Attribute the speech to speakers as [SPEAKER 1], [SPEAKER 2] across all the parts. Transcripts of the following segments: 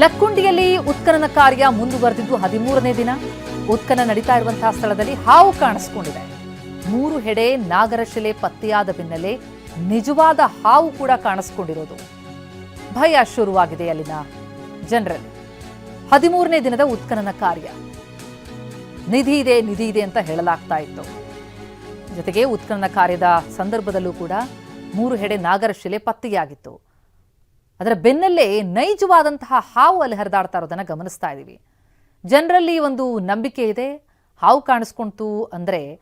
[SPEAKER 1] ಲಕ್ಕುಂಡಿಯಲ್ಲಿ ಉತ್ಖನನ ಕಾರ್ಯ ಮುಂದುವರೆದಿದ್ದು ಹದಿಮೂರನೇ ದಿನ. ಉತ್ಖನನ ನಡೀತಾ ಇರುವಂತಹ ಸ್ಥಳದಲ್ಲಿ ಹಾವು ಕಾಣಿಸಿಕೊಂಡಿದೆ. ಮೂರು ಹೆಡೆ ನಾಗರಶಿಲೆ ಪತ್ತೆಯಾದ ಬೆನ್ನಲ್ಲೇ ನಿಜವಾದ ಹಾವು ಕೂಡ ಕಾಣಿಸಿಕೊಂಡಿರೋದು. ಭಯ ಶುರುವಾಗಿದೆ ಅಲ್ಲಿನ ಜನರಲ್ಲಿ. ಹದಿಮೂರನೇ ದಿನದ ಉತ್ಖನನ ಕಾರ್ಯ. ನಿಧಿ ಇದೆ ನಿಧಿ ಇದೆ ಅಂತ ಹೇಳಲಾಗ್ತಾ ಇತ್ತು. ಜೊತೆಗೆ ಉತ್ಖನನ ಕಾರ್ಯದ ಸಂದರ್ಭದಲ್ಲೂ ಕೂಡ ಮೂರು ಹೆಡೆ ನಾಗರಶಿಲೆ ಪತ್ತೆಯಾಗಿತ್ತು. ಅದರ ಬೆನ್ನಲ್ಲೇ ನೈಜವಾದಂತಹ ಹಾವು ಅಲ್ಲಿ ಹರಿದಾಡ್ತಾ ಇರೋದನ್ನು ಗಮನಿಸ್ತಾ ಇದ್ದೀವಿ. ಜನರಲ್ಲಿ ಒಂದು ನಂಬಿಕೆ ಇದೆ. ಹಾವು ಕಾಣಿಸ್ಕೊಂತು ಅಂದರೆ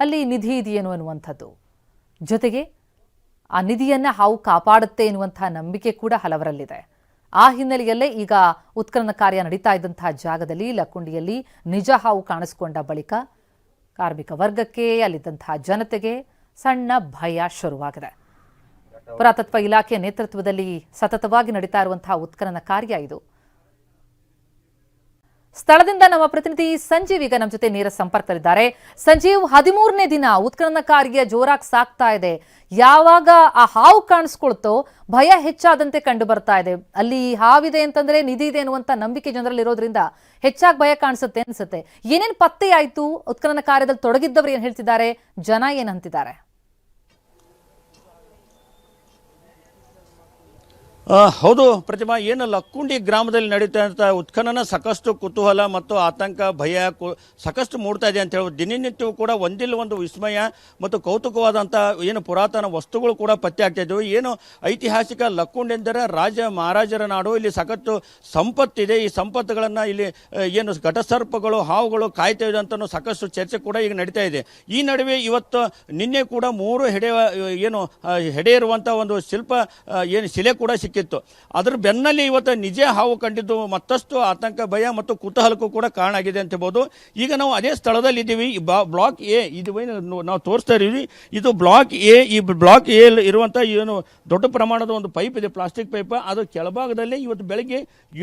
[SPEAKER 1] ಅಲ್ಲಿ ನಿಧಿ ಇದೆಯೇನು ಅನ್ನುವಂಥದ್ದು ಜೊತೆಗೆ ಆ ನಿಧಿಯನ್ನು ಹಾವು ಕಾಪಾಡುತ್ತೆ ಎನ್ನುವಂತಹ ನಂಬಿಕೆ ಕೂಡ ಹಲವರಲ್ಲಿದೆ. ಆ ಹಿನ್ನೆಲೆಯಲ್ಲೇ ಈಗ ಉತ್ಖನನ ಕಾರ್ಯ ನಡೀತಾ ಇದ್ದಂತಹ ಜಾಗದಲ್ಲಿ, ಲಕ್ಕುಂಡಿಯಲ್ಲಿ ನಿಜ ಹಾವು ಕಾಣಿಸಿಕೊಂಡ ಬಳಿಕ ಕಾರ್ಮಿಕ ವರ್ಗಕ್ಕೆ, ಅಲ್ಲಿದ್ದಂತಹ ಜನತೆಗೆ ಸಣ್ಣ ಭಯ ಶುರುವಾಗಿದೆ. ಪುರಾತತ್ವ ಇಲಾಖೆಯ ನೇತೃತ್ವದಲ್ಲಿ ಸತತವಾಗಿ ನಡೀತಾ ಇರುವಂತಹ ಉತ್ಖನನ ಕಾರ್ಯ ಇದು. ಸ್ಥಳದಿಂದ ನಮ್ಮ ಪ್ರತಿನಿಧಿ ಸಂಜೀವ್ ಈಗ ನಮ್ಮ ಜೊತೆ ನೇರ ಸಂಪರ್ಕದಲ್ಲಿದ್ದಾರೆ. ಸಂಜೀವ್, ಹದಿಮೂರನೇ ದಿನ ಉತ್ಖನನ ಕಾರ್ಯ ಜೋರಾಗಿ ಸಾಕ್ತಾ ಇದೆ. ಯಾವಾಗ ಆ ಹಾವು ಕಾಣಿಸ್ಕೊಳ್ತೋ ಭಯ ಹೆಚ್ಚಾದಂತೆ ಕಂಡು ಬರ್ತಾ ಇದೆ. ಅಲ್ಲಿ ಹಾವಿದೆ ಅಂತಂದ್ರೆ ನಿಧಿ ಇದೆ ಅನ್ನುವಂತ ನಂಬಿಕೆ ಜನರಲ್ಲಿ ಇರೋದ್ರಿಂದ ಹೆಚ್ಚಾಗಿ ಭಯ ಕಾಣಿಸುತ್ತೆ ಅನ್ಸುತ್ತೆ. ಏನೇನು ಪತ್ತೆ ಆಯ್ತು ಉತ್ಖನನ ಕಾರ್ಯದಲ್ಲಿ ತೊಡಗಿದ್ದವರು ಏನ್ ಹೇಳ್ತಿದ್ದಾರೆ? ಜನ ಏನ್ ಅಂತಿದ್ದಾರೆ?
[SPEAKER 2] ಹೌದು ಪ್ರತಿಮಾ, ಏನು ಲಕ್ಕುಂಡಿ ಗ್ರಾಮದಲ್ಲಿ ನಡೀತಾ ಉತ್ಖನನ ಸಾಕಷ್ಟು ಕುತೂಹಲ ಮತ್ತು ಆತಂಕ, ಭಯ ಕು- ಸಾಕಷ್ಟು ಮೂಡ್ತಾ ಇದೆ ಅಂತ ಹೇಳ್ಬೋದು. ದಿನನಿತ್ಯವೂ ಕೂಡ ಒಂದಿಲ್ಲ ಒಂದು ವಿಸ್ಮಯ ಮತ್ತು ಕೌತುಕವಾದಂಥ ಏನು ಪುರಾತನ ವಸ್ತುಗಳು ಕೂಡ ಪತ್ತೆ ಆಗ್ತಾ ಇದ್ದವು. ಏನು ಐತಿಹಾಸಿಕ ಲಕ್ಕುಂಡಿ ಎಂದರೆ ರಾಜ ಮಹಾರಾಜರ ನಾಡು. ಇಲ್ಲಿ ಸಾಕಷ್ಟು ಸಂಪತ್ತಿದೆ. ಈ ಸಂಪತ್ತುಗಳನ್ನು ಇಲ್ಲಿ ಏನು ಘಟಸರ್ಪಗಳು, ಹಾವುಗಳು ಕಾಯ್ತಾ ಇದೆ ಅಂತಲೂ ಸಾಕಷ್ಟು ಚರ್ಚೆ ಕೂಡ ಈಗ ನಡೀತಾ ಇದೆ. ಈ ನಡುವೆ ಇವತ್ತು ನಿನ್ನೆ ಕೂಡ ಮೂರು ಹೆಡೆ ಏನು ಹೆಡೆ ಇರುವಂಥ ಒಂದು ಶಿಲ್ಪ ಏನು ಶಿಲೆ ಕೂಡ ಸಿಕ್ಕಿತ್ತು ಅದರ ಬೆನ್ನಲ್ಲಿ ಇವತ್ತು ನಿಜ ಹಾವು ಕಂಡಿದ್ದು ಮತ್ತಷ್ಟು ಆತಂಕ, ಭಯ ಮತ್ತು ಕುತೂಹಲಕ್ಕೂ ಕೂಡ ಕಾರಣ ಆಗಿದೆ ಅಂತ ಹೇಳ್ಬೋದು. ಈಗ ನಾವು ಅದೇ ಸ್ಥಳದಲ್ಲಿ ಇದ್ದೀವಿ ಬ್ಲಾಕ್ ಎ, ಇದು ನಾವು ತೋರಿಸ್ತಾ ಇದೀವಿ ಇದು ಬ್ಲಾಕ್ ಎ, ಈ ಬ್ಲಾಕ್ ಎ ಇರುವಂಥ ಏನು ದೊಡ್ಡ ಪ್ರಮಾಣದ ಒಂದು ಪೈಪ್ ಇದೆ, ಪ್ಲಾಸ್ಟಿಕ್ ಪೈಪ್. ಅದು ಕೆಳಭಾಗದಲ್ಲಿ ಇವತ್ತು ಬೆಳಗ್ಗೆ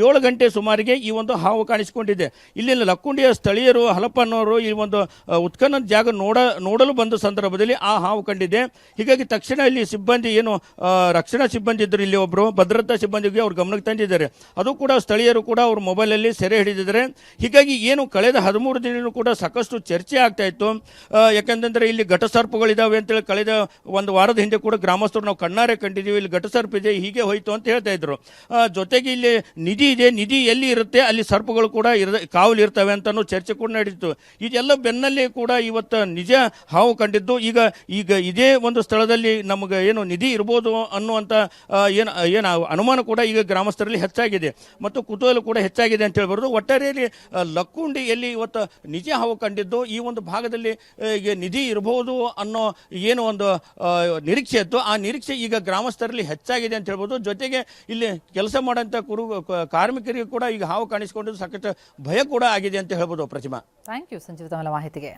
[SPEAKER 2] ಏಳು ಗಂಟೆ ಸುಮಾರಿಗೆ ಈ ಒಂದು ಹಾವು ಕಾಣಿಸಿಕೊಂಡಿದೆ. ಇಲ್ಲಿ ಲಕ್ಕುಂಡಿಯ ಸ್ಥಳೀಯರು ಹಲಪನ್ನವರು ಈ ಒಂದು ಉತ್ಖನ ಜಾಗ ನೋಡ, ನೋಡಲು ಬಂದ ಸಂದರ್ಭದಲ್ಲಿ ಆ ಹಾವು ಕಂಡಿದೆ. ಹೀಗಾಗಿ ತಕ್ಷಣ ಇಲ್ಲಿ ಸಿಬ್ಬಂದಿ ಏನು ರಕ್ಷಣಾ ಸಿಬ್ಬಂದಿ ಇದ್ದರು ಇಲ್ಲಿ ಒಬ್ಬರು ಭದ್ರತಾ ಸಿಬ್ಬಂದಿಗೆ ಅವ್ರ ಗಮನಕ್ಕೆ ತಂದಿದ್ದಾರೆ. ಅದು ಕೂಡ ಸ್ಥಳೀಯರು ಕೂಡ ಅವ್ರ ಮೊಬೈಲಲ್ಲಿ ಸೆರೆ ಹಿಡಿದಿದ್ದಾರೆ. ಹೀಗಾಗಿ ಏನು ಕಳೆದ ಹದಿಮೂರು ದಿನವೂ ಕೂಡ ಸಾಕಷ್ಟು ಚರ್ಚೆ ಆಗ್ತಾ ಇತ್ತು. ಯಾಕಂತಂದ್ರೆ ಇಲ್ಲಿ ಘಟಸರ್ಪಗಳಿದ್ದಾವೆ ಅಂತೇಳಿ ಕಳೆದ ಒಂದು ವಾರದ ಹಿಂದೆ ಕೂಡ ಗ್ರಾಮಸ್ಥರು ನಾವು ಕಣ್ಣಾರೆ ಕಂಡಿದ್ದೀವಿ. ಇಲ್ಲಿ ಘಟಸರ್ಪ ಇದೆ, ಹೀಗೆ ಹೋಯ್ತು ಅಂತ ಹೇಳ್ತಾ ಇದ್ರು. ಜೊತೆಗೆ ಇಲ್ಲಿ ನಿಧಿ ಇದೆ, ನಿಧಿ ಎಲ್ಲಿ ಇರುತ್ತೆ, ಅಲ್ಲಿ ಸರ್ಪಗಳು ಕೂಡ ಇರ ಕಾವಲು ಇರ್ತವೆ ಅಂತಲೂ ಚರ್ಚೆ ಕೂಡ ನಡೀತು ಇದೆಲ್ಲ ಬೆನ್ನಲ್ಲಿ ಕೂಡ ಇವತ್ತು ನಿಜ ಹಾವು ಕಂಡಿದ್ದು. ಈಗ ಈಗ ಇದೇ ಒಂದು ಸ್ಥಳದಲ್ಲಿ ನಮಗೆ ಏನು ನಿಧಿ ಇರ್ಬೋದು ಅನ್ನುವಂಥ ಏನು ಏನು ಅನುಮಾನ ಕೂಡ ಈಗ ಗ್ರಾಮಸ್ಥರಲ್ಲಿ ಹೆಚ್ಚಾಗಿದೆ ಮತ್ತು ಕುತೂಹಲ ಕೂಡ ಹೆಚ್ಚಾಗಿದೆ ಅಂತ ಹೇಳ್ಬಾರ್ದು ಒಟ್ಟಾರೆಯಲ್ಲಿ ಲಕ್ಕುಂಡಿಯಲ್ಲಿ ಇವತ್ತು ನಿಜ ಹಾವು ಕಂಡಿದ್ದು ಈ ಒಂದು ಭಾಗದಲ್ಲಿ ಈಗ ನಿಧಿ ಇರಬಹುದು ಅನ್ನೋ ಏನು ಒಂದು ನಿರೀಕ್ಷೆ ಇತ್ತು. ಆ ನಿರೀಕ್ಷೆ ಈಗ ಗ್ರಾಮಸ್ಥರಲ್ಲಿ ಹೆಚ್ಚಾಗಿದೆ ಅಂತ ಹೇಳ್ಬೋದು. ಜೊತೆಗೆ ಇಲ್ಲಿ ಕೆಲಸ ಮಾಡೋಂಥ ಕುರು ಕಾರ್ಮಿಕರಿಗೆ ಕೂಡ ಈಗ ಹಾವು ಕಾಣಿಸಿಕೊಂಡು ಸಾಕಷ್ಟು ಭಯ ಕೂಡ ಆಗಿದೆ ಅಂತ ಹೇಳ್ಬೋದು ಪ್ರತಿಮಾ.
[SPEAKER 1] ಥ್ಯಾಂಕ್ ಯು ಸಂಜೀವ್ ತಮ್ಮ ಮಾಹಿತಿಗೆ.